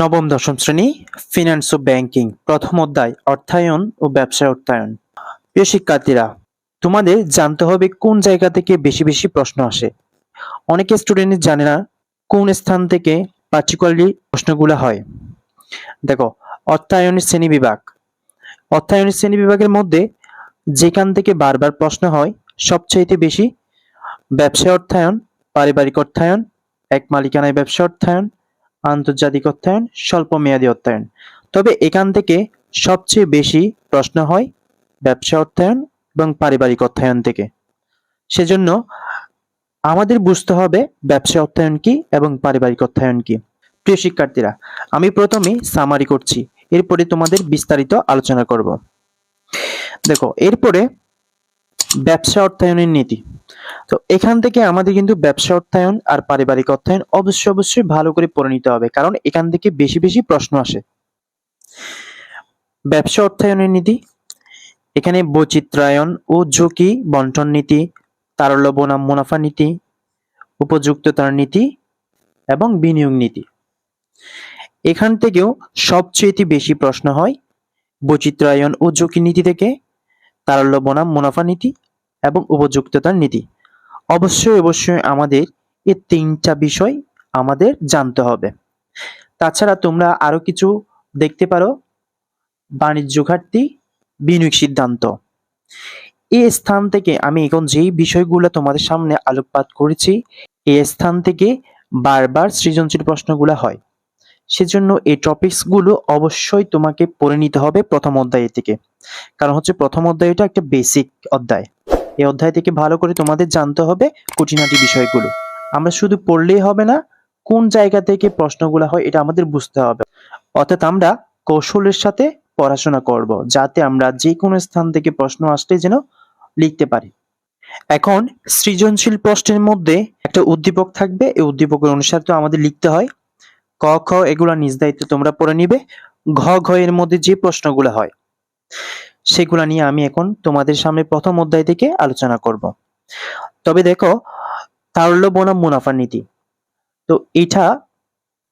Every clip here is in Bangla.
নবম, দশম শ্রেণি ফিনান্স ও ব্যাংকিং প্রথম অধ্যায়, অর্থায়ন ও ব্যবসায় অর্থায়ন। প্রিয় শিক্ষার্থীরা, তোমাদের জানতে হবে কোন জায়গা থেকে বেশি বেশি প্রশ্ন আসে। অনেকে স্টুডেন্ট জানে না কোন স্থান থেকে পার্টিকুলারলি প্রশ্নগুলো হয়। দেখো, অর্থায়নের শ্রেণি বিভাগ। অর্থায়নের শ্রেণি বিভাগের মধ্যে যেখান থেকে বারবার প্রশ্ন হয়, সবচাইতে বেশি ব্যবসায় অর্থায়ন, পারিবারিক অর্থায়ন, এক মালিকানায় ব্যবসা অর্থায়ন আন্তর্জাতিক অর্থায়ন স্বল্প মেয়াদী অর্থায়ন। তবে এখান থেকে সবচেয়ে বেশি প্রশ্ন হয় ব্যবসা অর্থায়ন এবং পারিবারিক অর্থায়ন থেকে। সেজন্য আমাদের বুঝতে হবে ব্যবসা অর্থায়ন কি এবং পারিবারিক অর্থায়ন কি। প্রিয় শিক্ষার্থীরা, আমি প্রথমে সামারি করছি, এরপরে তোমাদের বিস্তারিত আলোচনা করব। দেখো, এরপরে ব্যবসা অর্থায়নের নীতি। তো এখান থেকে আমাদের কিন্তু ব্যবসা অর্থায়ন আর পারিবারিক অর্থায়ন অবশ্যই অবশ্যই ভালো করে পড়ে নিতে হবে, কারণ এখান থেকে বেশি বেশি প্রশ্ন আসে। ব্যবসা অর্থায়নের নীতি, এখানে বৈচিত্রায়ন ও ঝুঁকি বন্টন নীতি, তারল্য বনাম মুনাফা নীতি, উপযুক্ততার নীতি এবং বিনিয়োগ নীতি। এখান থেকেও সবচেয়ে বেশি প্রশ্ন হয় বৈচিত্রায়ন ও ঝুঁকি নীতি থেকে, তারল্য বনাম মুনাফা নীতি এবং উপযুক্ততার নীতি। অবশ্যই অবশ্যই আমাদের এই তিনটা বিষয় আমাদের জানতে হবে। তাছাড়া তোমরা আরও কিছু দেখতে পারো। বাণিজ্য ঘাটতি, বিনিয়োগ সিদ্ধান্ত। এই স্থান থেকে আমি এখন যেই বিষয়গুলো তোমাদের সামনে আলোকপাত করেছি এই স্থান থেকে বারবার সৃজনশীল প্রশ্নগুলো হয়। সেজন্য এই টপিকসগুলো অবশ্যই তোমাকে পড়ে নিতে হবে প্রথম অধ্যায় থেকে। কারণ হচ্ছে প্রথম অধ্যায়টা একটা বেসিক অধ্যায়। এই অধ্যায় থেকে ভালো করে তোমাদের জানতে হবে খুঁটিনাটি বিষয়গুলো। আমরা শুধু পড়লেই হবে না, কোন জায়গা থেকে প্রশ্নগুলো হয় এটা আমাদের বুঝতে হবে। অর্থাৎ আমরা কৌশলের সাথে পড়াশোনা করব, যাতে আমরা যে কোনো স্থান থেকে প্রশ্ন আসলে যেন লিখতে পারি। এখন সৃজনশীল প্রশ্নের মধ্যে একটা উদ্দীপক থাকবে, এই উদ্দীপকের অনুসারে তো আমাদের লিখতে হয়। ক, খ, এগুলো নিজ দায়িত্বে তোমরা পড়ে নিবে। ঘ ঘ এর মধ্যে যে প্রশ্নগুলো হয়। সেগুলা নিয়ে আমি এখন তোমাদের সামনে প্রথম অধ্যায় থেকে আলোচনা করব। তবে দেখো, তারল্য বনাম মুনাফার নীতি। তো এটা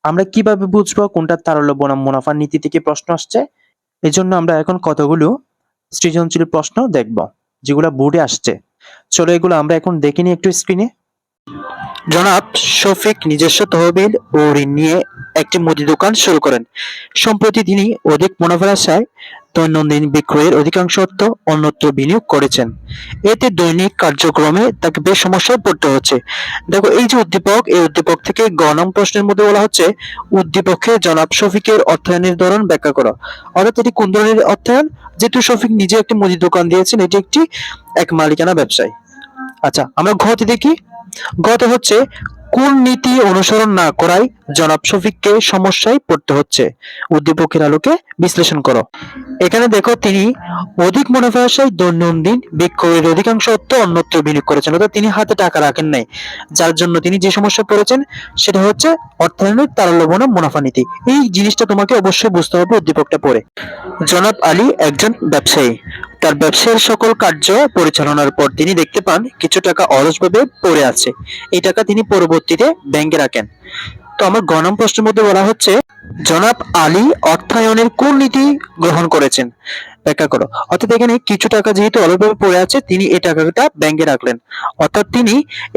আমরা কীভাবে বুঝব কোনটা তারল্য বনাম মুনাফার নীতি থেকে প্রশ্ন আসছে? এই জন্য আমরা এখন কতগুলো সৃজনশীল প্রশ্ন দেখব, যেগুলো বোর্ডে আসছে। চলো এগুলো আমরা এখন দেখে নিই একটু স্ক্রিনে জনাব শফিক নিজস্ব তহবিল ও ঋণ নিয়ে একটি মুদি দোকান শুরু করেন। সম্প্রতি তিনি অধিক মুনাফার আশায় দৈনন্দিন বিক্রয়ের অধিকাংশ অর্থ অন্যত্র বিনিয়োগ করেছেন। এতে দৈনিক কার্যক্রমে তাকে বেশ সমস্যায় পড়তে হচ্ছে। দেখো, এই যে উদ্দীপক, এই উদ্দীপক থেকে গণম প্রশ্নের মধ্যে বলা হচ্ছে, উদ্দীপকে জনাব শফিকের অর্থায়নের ধরন ব্যাখ্যা করো। অর্থাৎ এটি কোন ধরনের অর্থায়ন? যেহেতু শফিক নিজে একটি মুদি দোকান দিয়েছেন, এটি একটি এক মালিকানা ব্যবসায়। আচ্ছা আমরা ঘতে দেখি। গত হচ্ছে কোন নীতি অনুসরণ না করায় জনাব শফিককে সমস্যায় পড়তে হচ্ছে। উদ্দীপকের আলোকে বিশ্লেষণ করো। এখানে দেখো তিনি অধিক মুনাফা আশায় দৈনন্দিন বিক্রয়ের অধিকাংশ অর্থ অন্যত্র বিনিয়োগ করেছেন, অর্থাৎ তিনি হাতে টাকা রাখেন নাই। যার জন্য তিনি যে সমস্যায় পড়েছেন, সেটা হচ্ছে অর্থায়নের তারল্য বনাম মুনাফা নীতি। এই জিনিসটা তোমাকে অবশ্যই বুঝতে হবে উদ্দীপকটা পড়ে। জনাব আলী একজন ব্যবসায়ী। তার ব্যবসায়ের সকল কার্য পরিচালনার পর তিনি দেখতে পান কিছু টাকা অলসভাবে পড়ে আছে। এই টাকা তিনি পরবর্তীতে ব্যাংকে রাখেন। তো আমার গণম প্রশ্নের মধ্যে বলা হচ্ছে, জনাব আলী অর্থায়নের কোন নীতি গ্রহণ করেছেন? ব্যাখ্যা করো। অর্থাৎ এখানে কিছু টাকা যেহেতু অলসভাবে পড়ে আছে, তিনি এই টাকাটা ব্যাংকে রাখলেন। অর্থাৎ তিনি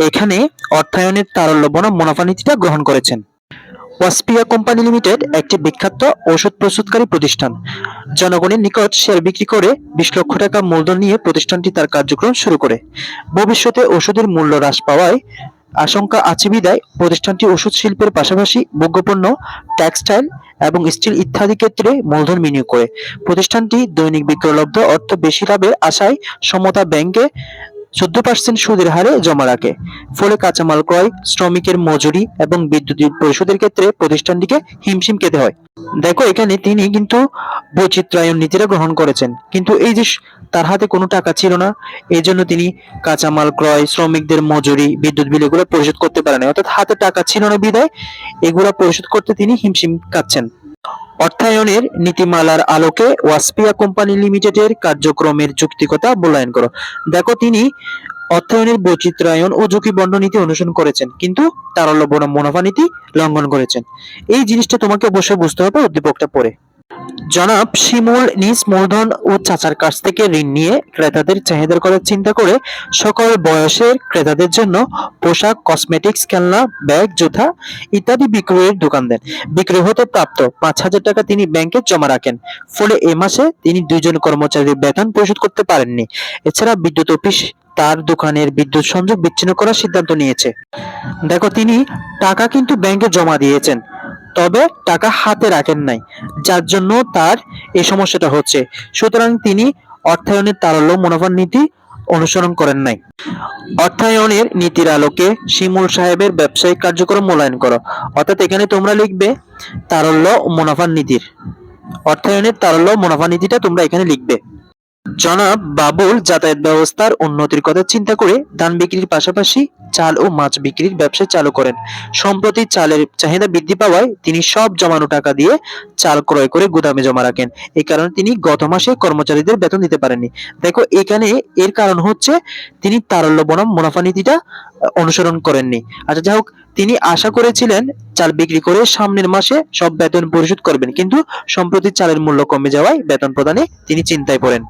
এখানে অর্থায়নের তারল্য বনাম মুনাফা নীতিটা গ্রহণ করেছেন। ওয়াসপিয়া কোম্পানি লিমিটেড একটি বিখ্যাত ওষুধ প্রস্তুতকারী প্রতিষ্ঠান। জনগণের নিকট শেয়ার বিক্রি করে বিশ লক্ষ টাকা মূলধন নিয়ে প্রতিষ্ঠানটি তার কার্যক্রম শুরু করে। ভবিষ্যতে ওষুধের মূল্য হ্রাস পাওয়ায় আশঙ্কা আছে বিদায়। প্রতিষ্ঠানটি ওষুধ শিল্পের পাশাপাশি ভোগ্যপণ্য টেক্সটাইল এবং স্টিল ইত্যাদি ক্ষেত্রে মূলধন বিনিয়োগ করে। প্রতিষ্ঠানটি দৈনিক বিক্রয়লব্ধ অর্থ বেশি লাভের আশায় সমতা ব্যাংকে চোদ্দ পার্সেন্ট সুদের হারে জমা রাখে। ফলে কাঁচামাল ক্রয়, শ্রমিকের মজুরি এবং বিদ্যুৎ পরিশোধের ক্ষেত্রে প্রতিষ্ঠানটিকে হিমশিম খেতে হয়। দেখো, এখানে তিনি কিন্তু বৈচিত্রায়ন নীতিটা গ্রহণ করেছেন। কিন্তু এই যে তার হাতে কোনো টাকা ছিল না এই জন্য তিনি কাঁচামাল ক্রয়, শ্রমিকদের মজুরি, বিদ্যুৎ বিল এগুলো পরিশোধ করতে পারেন অর্থাৎ হাতে টাকা ছিল না বিদায়, এগুলো পরিশোধ করতে তিনি হিমশিম কাচ্ছেন অর্থায়নের নীতিমালার আলোকে ওয়াসপিয়া কোম্পানি লিমিটেডের কার্যক্রমের যুক্তিকতা মূল্যায়ন করো। দেখো, তিনি অর্থায়নের বৈচিত্রায়ন ও ঝুঁকি বন্ড নীতি অনুসরণ করেছেন, কিন্তু তারল্য বনাম মুনাফা নীতি লঙ্ঘন করেছেন। এই জিনিসটা তোমাকে অবশ্যই বুঝতে হবে উদ্দীপকটা পড়ে। জনাব শিমুল নিজ মূলধন ও চাচার কাছ থেকে ঋণ নিয়ে ক্রেতাদের চাহিদার কথা চিন্তা করে সকল বয়সের ক্রেতাদের জন্য পোশাক, কসমেটিক্স, খেলনা, ব্যাগ, জুতা ইত্যাদি বিক্রয়ের দোকান দেন। বিক্রয় হতে প্রাপ্ত পাঁচ হাজার টাকা তিনি ব্যাংকে জমা রাখেন। ফলে এ মাসে তিনি দুইজন কর্মচারীর বেতন পরিশোধ করতে পারেননি। এছাড়া বিদ্যুৎ অফিস তার দোকানের বিদ্যুৎ সংযোগ বিচ্ছিন্ন করার সিদ্ধান্ত নিয়েছে। দেখো, তিনি টাকা কিন্তু ব্যাংকে জমা দিয়েছেন। তবে টাকা হাতে রাখেন নাই, যার জন্য তার এই সমস্যাটা হচ্ছে। সুতরাং তিনি অর্থায়নের তারল্য মুনাফার নীতি অনুসরণ করেন নাই। অর্থায়নের নীতির আলোকে শিমুল সাহেবের ব্যবসায়িক কার্যক্রম মূল্যায়ন করো। অর্থাৎ এখানে তোমরা লিখবে তারল্য মুনাফার নীতির। অর্থায়নের তারল্য মুনাফা নীতিটা তোমরা এখানে লিখবে। জনাব বাবুল যাতায়াত ব্যবস্থার উন্নতির কথা চিন্তা করে ধান বিক্রির পাশাপাশি চাল ও মাছ বিক্রির ব্যবসা চালু করেন। সম্প্রতি চালের চাহিদা বৃদ্ধি পাওয়ায় তিনি সব জমানো টাকা দিয়ে চাল ক্রয় করে গুদামে জমা রাখেন। এই কারণে তিনি গত মাসে কর্মচারীদের বেতন দিতে পারেননি। দেখো, এখানে এর কারণ হচ্ছে তিনি তারল্য বনাম মুনাফা নীতিটা অনুসরণ করেননি। আচ্ছা যাই হোক, তিনি আশা করেছিলেন চাল বিক্রি করে সামনের মাসে সব বেতন পরিশোধ করবেন। কিন্তু সম্প্রতি চালের মূল্য কমে যাওয়ায় বেতন প্রদানে তিনি চিন্তায় পড়েন।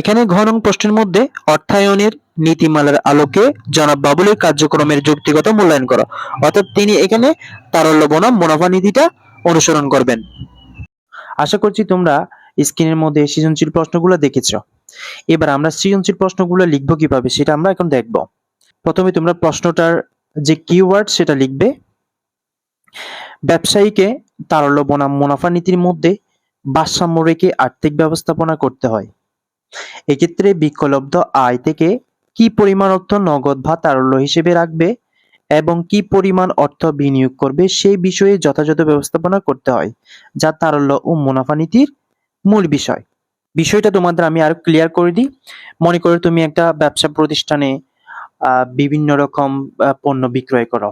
এখানে ঘ নং প্রশ্নের মধ্যে অর্থায়নের নীতিমালার আলোকে জনাব বাবুলের কার্যক্রমের যুক্তিগত মূল্যায়ন করো। অর্থাৎ তিনি এখানে তারল্য বনাম মুনাফা নীতিটা অনুসরণ করবেন। আশা করছি তোমরা স্ক্রিনের মধ্যে সৃজনশীল প্রশ্নগুলো দেখেছ। এবার আমরা সৃজনশীল প্রশ্নগুলো লিখব কীভাবে সেটা আমরা এখন দেখব। প্রথমে তোমরা প্রশ্নটার যে কিওয়ার্ড সেটা লিখবে। ব্যবসায়ীকে তারল্য বনাম মুনাফা নীতির মধ্যে ভারসাম্য রেখে আর্থিক ব্যবস্থাপনা করতে হয়। এক্ষেত্রে বিকলব্ধ আয় থেকে কি পরিমাণ অর্থ নগদ বা তারল্য হিসেবে রাখবে এবং কি পরিমাণ অর্থ বিনিয়োগ করবে সেই বিষয়ে যথাযথ ব্যবস্থাপনা করতে হয়, যা তারল্য ও মুনাফা নীতির মূল বিষয়। বিষয়টা তোমাদের আমি আরও ক্লিয়ার করে দিই। মনে করো তুমি একটা ব্যবসা প্রতিষ্ঠানে বিভিন্ন রকম পণ্য বিক্রয় করো।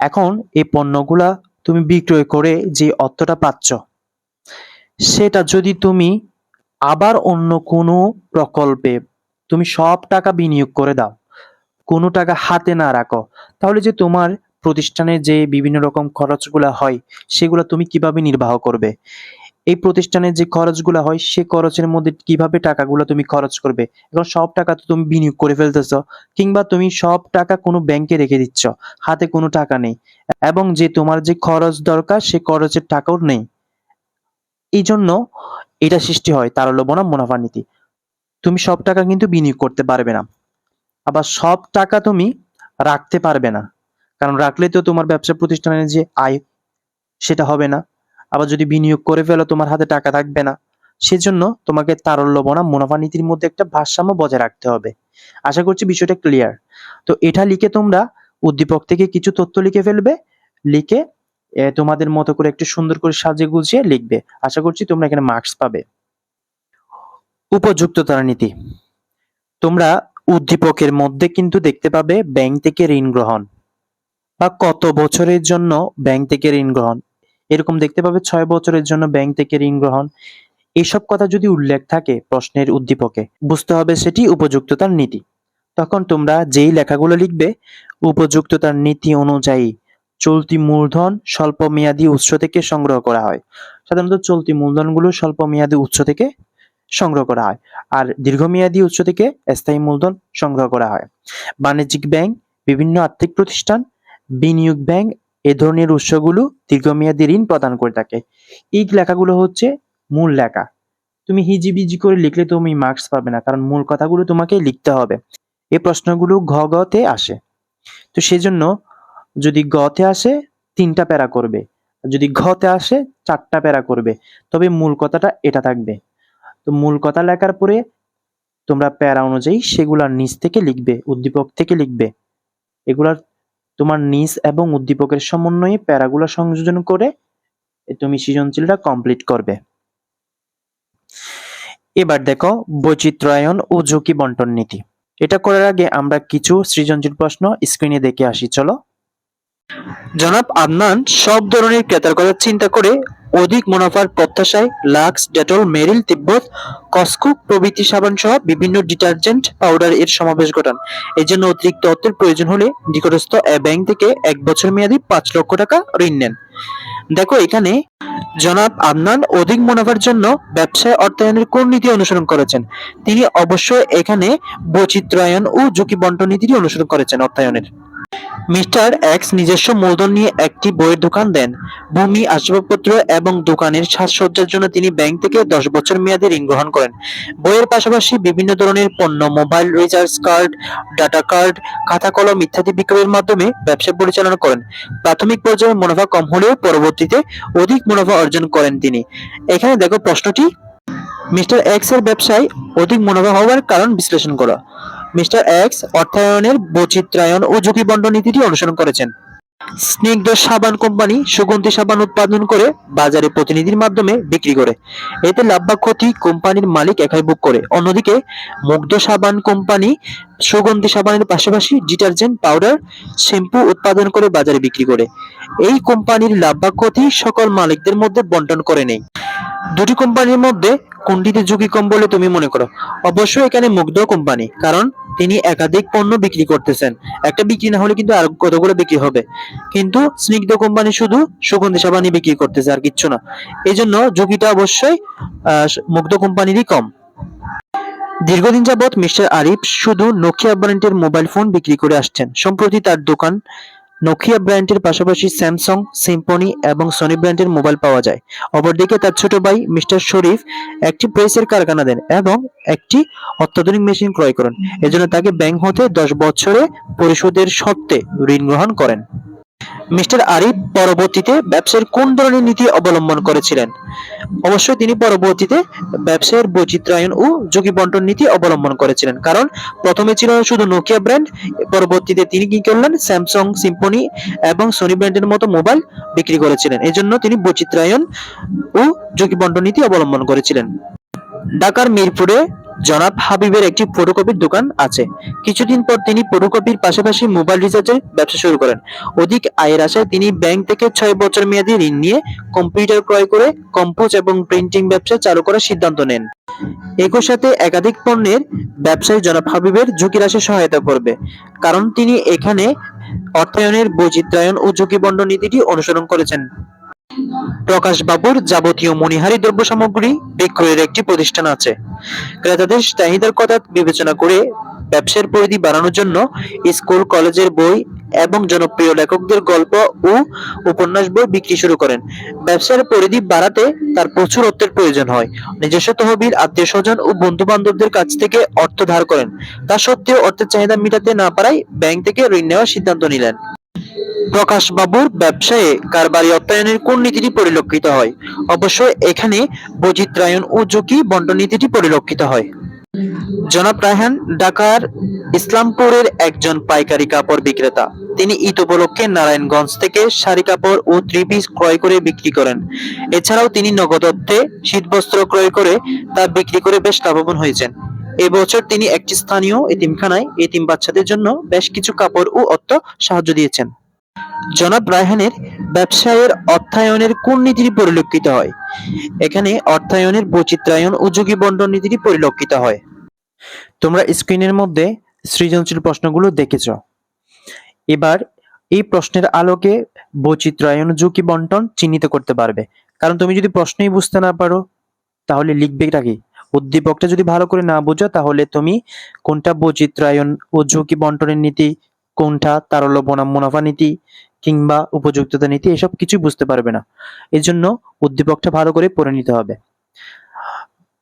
এখন এই পণ্যগুলা তুমি বিক্রয় করে যে অর্থটা পাচ্ছ, সেটা যদি তুমি আবার অন্য কোনো প্রকল্পে তুমি সব টাকা বিনিয়োগ করে দাও, কোনো টাকা হাতে না রাখো, তাহলে যে তোমার প্রতিষ্ঠানে যে বিভিন্ন রকম খরচগুলো হয়, সেগুলো তুমি কীভাবে নির্বাহ করবে? এই প্রতিষ্ঠানের যে খরচগুলো হয়, সে খরচের মধ্যে কীভাবে টাকাগুলো তুমি খরচ করবে? এখন সব টাকা তো তুমি বিনিয়োগ করে ফেলতেছ, কিংবা তুমি সব টাকা কোনো ব্যাংকে রেখে দিচ্ছ, হাতে কোনো টাকা নেই, এবং যে তোমার যে খরচ দরকার, সে খরচের টাকাও নেই। এই জন্য এটা সৃষ্টি হয় তারল্য বনাম মুনাফা নীতি। তুমি সব টাকা কিন্তু বিনিয়োগ করতে পারবে না। আবার সব টাকা তুমি রাখতে পারবে না। কারণ রাখলে তো তোমার ব্যবসা প্রতিষ্ঠানের যে আয়, সেটা হবে না। আবার যদি বিনিয়োগ করে ফেলো, তোমার হাতে টাকা থাকবে না। সেজন্য তোমাকে তারল্য বনাম মুনাফা নীতির মধ্যে একটা ভারসাম্য বজায় রাখতে হবে। আশা করছি বিষয়টা ক্লিয়ার তো এটা লিখে তোমরা উদ্দীপক থেকে কিছু তথ্য লিখে ফেলবে। লিখে তোমাদের মতো করে একটু সুন্দর করে সাজিয়ে গুছিয়ে লিখবে। আশা করছি তোমরা এখানে মার্কস পাবে। উপযুক্ততার নীতি তোমরা উদ্দীপকের মধ্যে কিন্তু দেখতে পাবে ব্যাংক থেকে ঋণ গ্রহণ বা কত বছরের জন্য ব্যাংক থেকে ঋণ গ্রহণ। এরকম দেখতে পাবে ছয় বছরের জন্য ব্যাংক থেকে ঋণ গ্রহণ। এসব কথা যদি উল্লেখ থাকে প্রশ্নের উদ্দীপকে, বুঝতে হবে সেটি উপযুক্ততার নীতি। তখন তোমরা যেই লেখাগুলো লিখবে উপযুক্ততার নীতি অনুযায়ী চলতি মূলধন স্বল্প মেয়াদী উৎস থেকে সংগ্রহ করা হয়। সাধারণত চলতি মূলধনগুলো স্বল্প মেয়াদী উৎস থেকে সংগ্রহ করা হয় আর দীর্ঘমেয়াদী উৎস থেকে স্থায়ী মূলধন সংগ্রহ করা হয়। বাণিজ্যিক ব্যাংক, বিভিন্ন আর্থিক প্রতিষ্ঠান, বিনিয়োগ ব্যাংক এ ধরনের উৎসগুলো দীর্ঘমেয়াদী ঋণ প্রদান করে থাকে। এই লেখাগুলো হচ্ছে মূল লেখা। তুমি হিজিবিজি করে লিখলে তুমি মার্কস পাবে না, কারণ মূল কথাগুলো তোমাকে লিখতে হবে। এই প্রশ্নগুলো ঘ গতে আসে। তো সেজন্য যদি গতে আসে, তিনটা প্যারা করবে। যদি ঘতে আসে, চারটা প্যারা করবে। তবে মূল কথাটা এটা থাকবে। তো মূল কথা লেখার পরে তোমরা প্যারা অনুযায়ী সেগুলার নিচ থেকে লিখবে, উদ্দীপক থেকে লিখবে। এগুলার তোমার নিচ এবং উদ্দীপকের সমন্বয়ে প্যারাগুলো সংযোজন করে তুমি সৃজনশীলটা কমপ্লিট করবে। এবার দেখো, বৈচিত্র্যায়ন ও ঝুঁকি বন্টন নীতি। এটা করার আগে আমরা কিছু সৃজনশীল প্রশ্ন স্ক্রিনে দেখে আসি, চলো। জনাব আদনান, সব ধরনের ক্রেতার কথা চিন্তা করে অধিক মুনাফার প্রত্যাশায় লাক্স, ডেটল, মেরিল, তিব্বত, কসকো প্রভৃতি সাবান সহ বিভিন্ন ডিটারজেন্ট পাউডার এর সমাবেশ ঘটান। এই জন্য অতিরিক্ত অর্থের প্রয়োজন হলে নিকটস্থ ব্যাংক থেকে এক বছর মেয়াদী পাঁচ লক্ষ টাকা ঋণ নেন। দেখো, এখানে জনাব আদনান অধিক মুনাফার জন্য ব্যবসায় অর্থায়নের কোন নীতি অনুসরণ করেছেন? তিনি অবশ্যই এখানে বৈচিত্র্যায়ন ও ঝুঁকি বন্টন নীতিটি অনুসরণ করেছেন অর্থায়নের। মিস্টার এক্স নিজস্ব মূলধন নিয়ে একটি বইয়ের দোকান দেন। ভূমি, আসবাবপত্র এবং দোকানের সাজসজ্জার জন্য তিনি ব্যাংক থেকে দশ বছর মেয়াদী ঋণ গ্রহণ করেন। বইয়ের পাশাপাশি বিভিন্ন ধরনের পণ্য, mobile, recharge card, data card, খাতা কলম ইত্যাদি বিক্রয়ের মাধ্যমে ব্যবসা পরিচালনা করেন। প্রাথমিক পর্যায়ে মুনাফা কম হলেও পরবর্তীতে অধিক মুনাফা অর্জন করেন তিনি। এখানে দেখো প্রশ্নটি। মিস্টার এক্সের ব্যবসায় অধিক মুনাফা হওয়ার কারণ বিশ্লেষণ করো। মিস্টার এক্স অর্থায়নের বৈচিত্র্যায়ন ও ঝুঁকি বন্টন নীতিটি অনুসরণ করেছেন। স্নিগ্ধ সাবান কোম্পানি সুগন্ধি সাবান উৎপাদন করে বাজারে প্রতিনিধির মাধ্যমে বিক্রি করে। এতে লাভ বা ক্ষতি কোম্পানির মালিক একাই বুক করে। অন্যদিকে, মুগ্ধ সাবান কোম্পানি সুগন্ধি সাবানের পাশাপাশি ডিটারজেন্ট পাউডার, শ্যাম্পু উৎপাদন করে বাজারে বিক্রি করে। এই কোম্পানির লাভ বা ক্ষতি সকল মালিকদের মধ্যে বন্টন করে নেই। দুটি কোম্পানির মধ্যে কোনটিতে ঝুঁকি কম বলে তুমি মনে করো? অবশ্যই এখানে মুগ্ধ কোম্পানি, কারণ তিনি একাধিক পণ্য বিক্রি করতেছেন। একটা বিক্রি না হলে কিন্তু আর কতগুলো বিক্রি হবে? কিন্তু স্নিগ্ধ কোম্পানি শুধু সুগন্ধি সাবানই বিক্রি করতেছে আর কিচ্ছু না। এই জন্য ঝুঁকিটা অবশ্যই মুগ্ধ কোম্পানিরই কম। দীর্ঘদিন যাবৎ মিস্টার আরিফ শুধু নোকিয়া ব্র্যান্ডের মোবাইল ফোন বিক্রি করে আসছেন। সম্প্রতি তার দোকান নোকিয়া ব্র্যান্ডের পাশাপাশি স্যামসং সিম্পনি এবং সনি ব্র্যান্ডের মোবাইল পাওয়া যায়। অপরদিকে তার ছোট ভাই মিস্টার শরীফ একটি প্রেসের কারখানা দেন এবং একটি অত্যাধুনিক মেশিন ক্রয় করেন। এজন্য তাকে ব্যাংক হতে দশ বছরে পরিশোধের সত্ত্বে ঋণ গ্রহণ করেন। মিস্টার আরিফ পরবর্তীতে ব্যবসার কোন ধরনের নীতি অবলম্বন করেছিলেন? অবশ্যই তিনি পরবর্তীতে ব্যবসায়ের বৈচিত্র্যায়ন ও ঝুঁকি বন্টন নীতি অবলম্বন করেছিলেন। কারণ প্রথমে ছিল শুধু নোকিয়া ব্র্যান্ড পরবর্তীতে তিনি কি করলেন? স্যামসাং সিম্পনি এবং সোনি ব্র্যান্ডের মতো মোবাইল বিক্রি করেছিলেন। এজন্য তিনি বৈচিত্র্যায়ন ও ঝুঁকি বন্টন নীতি অবলম্বন করেছিলেন। ঢাকার মিরপুরে জনাব হাবিবের একটি ফটোকপির দোকান আছে। কিছুদিন পর তিনি ফটোকপির পাশাপাশি মোবাইল রিচার্জের ব্যবসা শুরু করেন। অধিক আয়ের আশায় তিনি ব্যাংক থেকে ছয় বছর মেয়াদী ঋণ নিয়ে কম্পিউটার ক্রয় করে কম্পোজ এবং প্রিন্টিং ব্যবসা চালু করার সিদ্ধান্ত নেন। একই সাথে একাধিক পণ্যের ব্যবসায়ী জনাব হাবিবের ঝুঁকি হ্রাসে সহায়তা করবে, কারণ তিনি এখানে অর্থায়নের বৈচিত্র্যায়ন ও ঝুঁকি বন্টন নীতিটি অনুসরণ করেছেন। প্রকাশ বাবুর যাবতীয় মণিহারি দ্রব্য সামগ্রী বিক্রয়ের একটি প্রতিষ্ঠান আছে। ক্রেতাদের চাহিদার কথা বিবেচনা করে ব্যবসার পরিধি বাড়ানোর জন্য স্কুল, কলেজের বই এবং জনপ্রিয় লেখকদের গল্প ও উপন্যাস বই বিক্রি শুরু করেন। ব্যবসার পরিধি বাড়াতে তার প্রচুর অর্থের প্রয়োজন হয়। নিজস্ব তহবিল আত্মীয় স্বজন ও বন্ধু বান্ধবদের কাছ থেকে অর্থ ধার করেন। তা সত্ত্বেও অর্থের চাহিদা মেটাতে না পারায় ব্যাংক থেকে ঋণ নেওয়ার সিদ্ধান্ত নিলেন। প্রকাশ বাবুর ব্যবসায়ে কারবারি অর্থায়নের কোন নীতিটি পরিলক্ষিত হয়? অবশ্যই এখানে বৈচিত্র্যায়ন ও ঝুঁকি বন্টন নীতিটি পরিলক্ষিত হয়। জনাব রায়হান, ঢাকার ইসলামপুরের একজন পাইকারি কাপড় বিক্রেতা। তিনি ঈদ উপলক্ষে নারায়ণগঞ্জ থেকে শাড়ি কাপড় ও থ্রি পিস ক্রয় করে বিক্রি করেন। এছাড়াও তিনি নগদ অর্থে শীতবস্ত্র ক্রয় করে তা বিক্রি করে বেশ লাভবান হয়েছেন। এবছর তিনি একটি স্থানীয় এতিমখানায় এতিম বাচ্চাদের জন্য বেশ কিছু কাপড় ও অর্থ সাহায্য দিয়েছেন। জনাব রায়হানের ব্যবসায়ের অর্থায়নের কোন নীতিটি পরিলক্ষিত হয়। এখানে অর্থায়নের বৈচিত্র্যায়ন ও ঝুঁকি বন্টন নীতিটি পরিলক্ষিত হয়। তোমরা স্ক্রিনের মধ্যে সৃজনশীল প্রশ্নগুলো দেখেছ। এবার এই প্রশ্নের আলোকে বৈচিত্র্যায়ন ও ঝুঁকি বন্টন চিহ্নিত করতে পারবে। কারণ তুমি যদি প্রশ্নই বুঝতে না পারো, তাহলে লিখবে কি? উদ্দীপকটা যদি ভালো করে না বোঝো, তাহলে তুমি কোনটা বৈচিত্র্যায়ন ও ঝুঁকি বন্টনের নীতি কোনটা, তারল্য, বনাম, মুনাফা নীতি কিংবা উপযুক্ততা নীতি, এসব কিছুই বুঝতে পারবে না। এই জন্য উদ্দীপকটা ভালো করে পড়ে নিতে হবে।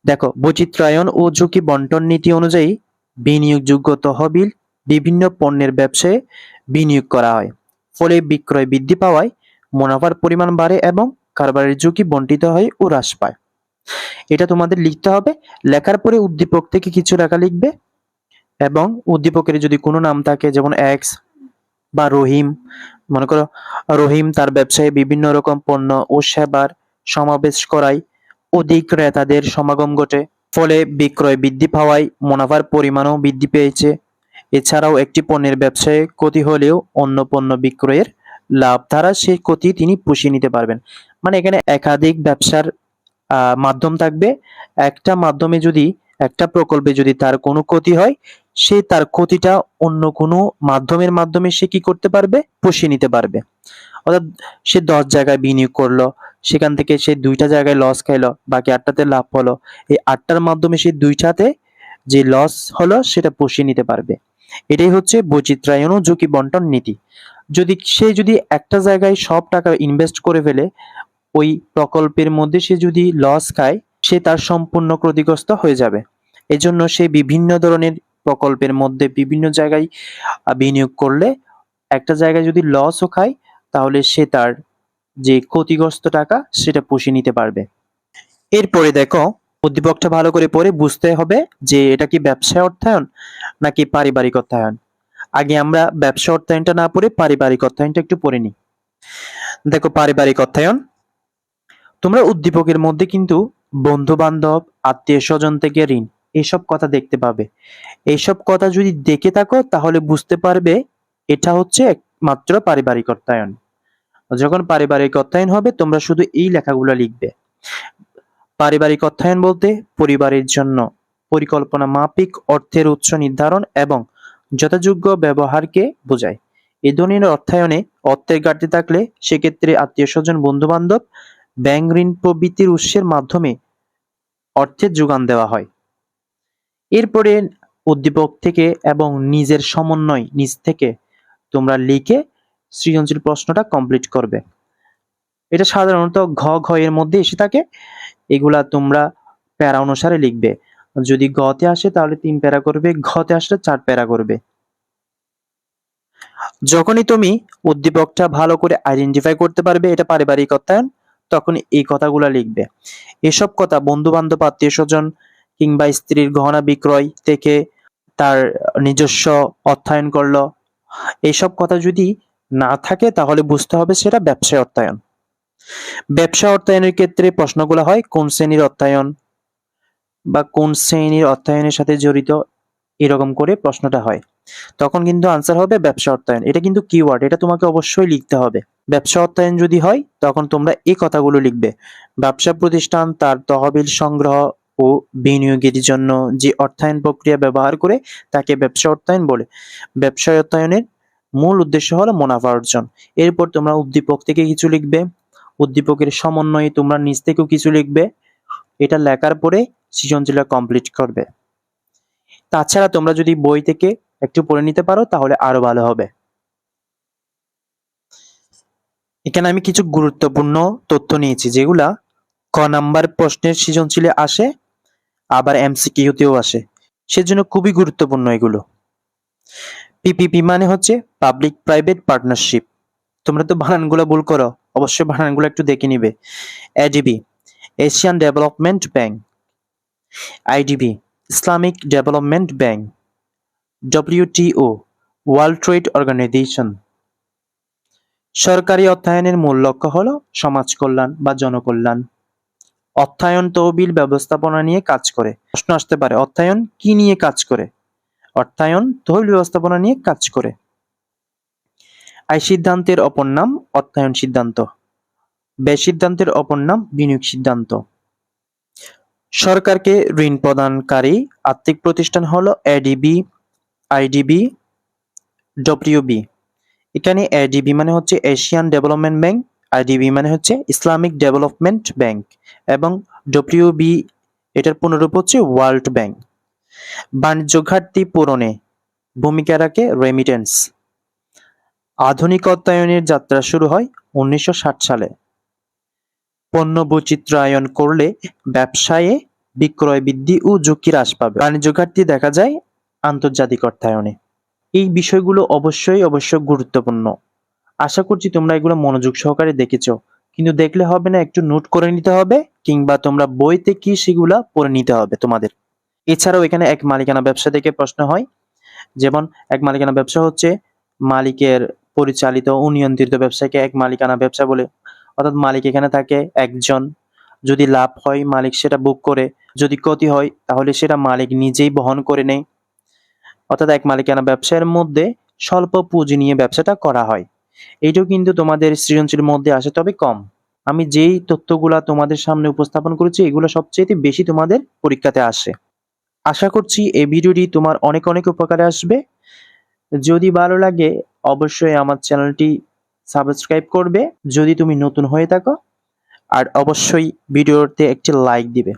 দেখো বৈচিত্র্যায়ন ও ঝুঁকি বন্টন নীতি অনুযায়ী বিনিয়োগযোগ্য তহবিল বিভিন্ন পণ্যের ব্যবসায় বিনিয়োগ করা হয়। ফলে বিক্রয় বৃদ্ধি পাওয়ায় মুনাফার পরিমাণ বাড়ে এবং কারবারের ঝুঁকি বন্টিত হয় ও হ্রাস পায়। এটা তোমাদের লিখতে হবে। লেখার পরে উদ্দীপক থেকে কিছু লেখা লিখবে। এবং উদ্দীপকের যদি কোনো নাম থাকে, যেমন এক্স বা রহিম, মনে করো রহিম তার ব্যবসায় বিভিন্ন রকম পণ্য ও সেবার সমাবেশ করায় অধিক ক্রেতাদের সমাগম ঘটে। ফলে বিক্রয় বৃদ্ধি পাওয়ায় মুনাফার পরিমাণও বৃদ্ধি পেয়েছে। এছাড়াও একটি পণ্যের ব্যবসায়ে ক্ষতি হলেও অন্য পণ্য বিক্রয়ের লাভ দ্বারা সেই ক্ষতি তিনি পুষিয়ে নিতে পারবেন। মানে এখানে একাধিক ব্যবসার মাধ্যম থাকবে। একটা মাধ্যমে যদি, একটা প্রকল্পে যদি তার কোনো ক্ষতি হয় সে তার ক্ষতিটা অন্য কোনো মাধ্যমের মাধ্যমে সে কি করতে পারবে? পুষিয়ে নিতে পারবে। অর্থাৎ সে দশ জায়গায় বিনিয়োগ করল, সেখান থেকে সে দুইটা জায়গায় লস খাইলো, বাকি আটটাতে লাভ হলো। এই আটটার মাধ্যমে সে দুইটাতে যে লস হলো, সেটা পুষিয়ে নিতে পারবে। এটাই হচ্ছে বৈচিত্র্যায়ন ও ঝুঁকি বন্টন নীতি। যদি সে যদি একটা জায়গায় সব টাকা ইনভেস্ট করে ফেলে, ওই প্রকল্পের মধ্যে সে যদি লস খায়, সে তার সম্পূর্ণ ক্ষতিগ্রস্ত হয়ে যাবে। এজন্য সে বিভিন্ন ধরনের প্রকল্পের মধ্যে বিভিন্ন জায়গায় বিনিয়োগ করলে একটা জায়গায় যদি লসও খায়, তাহলে সে তার যে ক্ষতিগ্রস্ত টাকা, সেটা পুষিয়ে নিতে পারবে। এরপরে দেখো, উদ্দীপকটা ভালো করে পড়ে বুঝতে হবে যে এটা কি ব্যবসায় অর্থায়ন নাকি পারিবারিক অর্থায়ন। আগে আমরা ব্যবসা অর্থায়নটা না পড়ে পারিবারিক অর্থায়নটা একটু পড়ে নিই। দেখো পারিবারিক অর্থায়ন। তোমরা উদ্দীপকের মধ্যে কিন্তু বন্ধু বান্ধব আত্মীয় স্বজন থেকে ঋণ এইসব কথা দেখতে পাবে। এইসব কথা যদি দেখে থাকো, তাহলে বুঝতে পারবে এটা হচ্ছে একমাত্র পারিবারিক অর্থায়ন। যখন পারিবারিক অর্থায়ন হবে, তোমরা শুধু এই লেখাগুলো লিখবে। পারিবারিক অর্থায়ন বলতে পরিবারের জন্য পরিকল্পনা মাফিক অর্থের উৎস নির্ধারণ এবং যথাযোগ্য ব্যবহারকে বোঝায়। এই ধরনের অর্থায়নে অর্থের ঘাটতি থাকলে সেক্ষেত্রে আত্মীয় স্বজন বন্ধু বান্ধব ব্যাংক ঋণ প্রভৃতির উৎসের মাধ্যমে অর্থের যোগান দেওয়া হয়। এরপরে উদ্দীপক থেকে এবং নিজের সমন্বয় নিজ থেকে তোমরা লিখে সৃজনশীল প্রশ্নটা কমপ্লিট করবে। এটা সাধারণত ঘ ঘ এর মধ্যে এসে থাকে। এগুলা তোমরা প্যারা অনুসারে লিখবে। যদি গতে আসে তাহলে তিন প্যারা করবে, ঘতে আসলে চার প্যারা করবে। যখনই তুমি উদ্দীপকটা ভালো করে আইডেন্টিফাই করতে পারবে, এটা পারিবারিক অর্থায়ন তখন এই কথাগুলো লিখবে। এসব কথা বন্ধু বান্ধব আত্মীয় স্বজন কিংবা স্ত্রীর গহনা বিক্রয় থেকে তার নিজস্ব অর্থায়ন করল। এইসব কথা যদি না থাকে, তাহলে বুঝতে হবে সেটা ব্যবসায় অর্থায়ন। ব্যবসা অর্থায়নের ক্ষেত্রে প্রশ্নগুলো হয়, কোন শ্রেণির অর্থায়ন বা কোন শ্রেণির অর্থায়নের সাথে জড়িত? এরকম করে প্রশ্নটা হয়। তখন কিন্তু আনসার হবে ব্যবসা অর্থায়ন। এটা কিন্তু কিওয়ার্ড এটা তোমাকে অবশ্যই লিখতে হবে। ব্যবসা অর্থায়ন যদি হয়, তখন তোমরা এই কথাগুলো লিখবে। ব্যবসা প্রতিষ্ঠান, তার তহবিল সংগ্রহ ও বিনিয়োগের জন্য যে অর্থায়ন প্রক্রিয়া ব্যবহার করে তাকে ব্যবসা অর্থায়ন বলে। ব্যবসা অর্থায়নের মূল উদ্দেশ্য হলো মুনাফা অর্জন। এরপর তোমরা উদ্দীপক থেকে কিছু লিখবে। উদ্দীপকের সমন্বয়ে তোমরা নিজ থেকেও কিছু লিখবে। এটা লেখার পরে সৃজনশীলতা কমপ্লিট করবে। তাছাড়া তোমরা যদি বই থেকে একটু পড়ে নিতে পারো, তাহলে আরও ভালো হবে। এখানে আমি কিছু গুরুত্বপূর্ণ তথ্য নিয়েছি, যেগুলা ক নাম্বার প্রশ্নের সৃজনশীলে আসে। আবার এমসিকিউতেও আসে। সেজন্য খুবই গুরুত্বপূর্ণ এগুলো। পিপিপি মানে হচ্ছে পাবলিক প্রাইভেট পার্টনারশিপ। তোমরা তো বানানগুলো ভুল করো, অবশ্যই বানানগুলো একটু দেখে নিবে। ADB Asian development bank. IDB Islamic development bank. WTO world trade organization. সরকারি অর্থায়নের মূল লক্ষ্য হলো সমাজ কল্যাণ বা জনকল্যাণ। অর্থায়ন তহবিল ব্যবস্থাপনা নিয়ে কাজ করে। প্রশ্ন আসতে পারে, অর্থায়ন কি নিয়ে কাজ করে? অর্থায়ন তহবিল ব্যবস্থাপনা নিয়ে কাজ করে। আয় সিদ্ধান্তের অপর নাম অর্থায়ন সিদ্ধান্ত। ব্যয় সিদ্ধান্তের অপর নাম বিনিয়োগ সিদ্ধান্ত। সরকারকে ঋণ প্রদানকারী আর্থিক প্রতিষ্ঠান হলো এডিবি আইডিবি ডব্লিউবি এখানে এডিবি মানে হচ্ছে এশিয়ান ডেভেলপমেন্ট ব্যাংক আইডিবি মানে হচ্ছে ইসলামিক ডেভেলপমেন্ট ব্যাংক এবং ডব্লিউবি এটার পুনরূপ হচ্ছে ওয়ার্ল্ড ব্যাংক। বাণিজ্য ঘাটতি পূরণে ভূমিকা রাখে রেমিটেন্স আধুনিক অর্থায়নের যাত্রা শুরু হয় উনিশশো ষাট সালে। পণ্য বৈচিত্র্যায়ন করলে ব্যবসায়ে বিক্রয় বৃদ্ধি ও ঝুঁকি হ্রাস পাবে। বাণিজ্য ঘাটতি দেখা যায় আন্তর্জাতিক অর্থায়নে। এই বিষয়গুলো অবশ্যই অবশ্য গুরুত্বপূর্ণ। আশা করছি তোমরা এগুলো মনোযোগ সহকারে দেখেছ। কিন্তু দেখলে হবে না, একটু নোট করে নিতে হবে, কিংবা তোমরা বইতে কি সেগুলা পড়ে নিতে হবে তোমাদের। এছাড়াও এখানে এক মালিকানা ব্যবসা থেকে প্রশ্ন হয়, যেমন এক মালিকানা ব্যবসা হচ্ছে মালিকের পরিচালিত ও নিয়ন্ত্রিত ব্যবসাকে এক মালিকানা ব্যবসা বলে। অর্থাৎ মালিক এখানে থাকে একজন। যদি লাভ হয়, মালিক সেটা বুক করে। যদি ক্ষতি হয়, তাহলে সেটা মালিক নিজেই বহন করে নেয়। অর্থাৎ এক মালিকানা ব্যবসার মধ্যে স্বল্প পুঁজি নিয়ে ব্যবসাটা করা হয়। এইটাও কিন্তু তোমাদের সৃজনশীল মধ্যে আসে, তবে কম। আমি যেই তথ্যগুলা তোমাদের সামনে উপস্থাপন করেছি, এগুলো সবচেয়ে বেশি তোমাদের পরীক্ষাতে আসে। আশা করছি এই ভিডিওটি তোমার অনেক অনেক উপকারে আসবে। যদি ভালো লাগে, অবশ্যই আমার চ্যানেলটি সাবস্ক্রাইব করবে। যদি তুমি নতুন হয়ে থাকো, আর অবশ্যই ভিডিওতে একটি লাইক দিবে।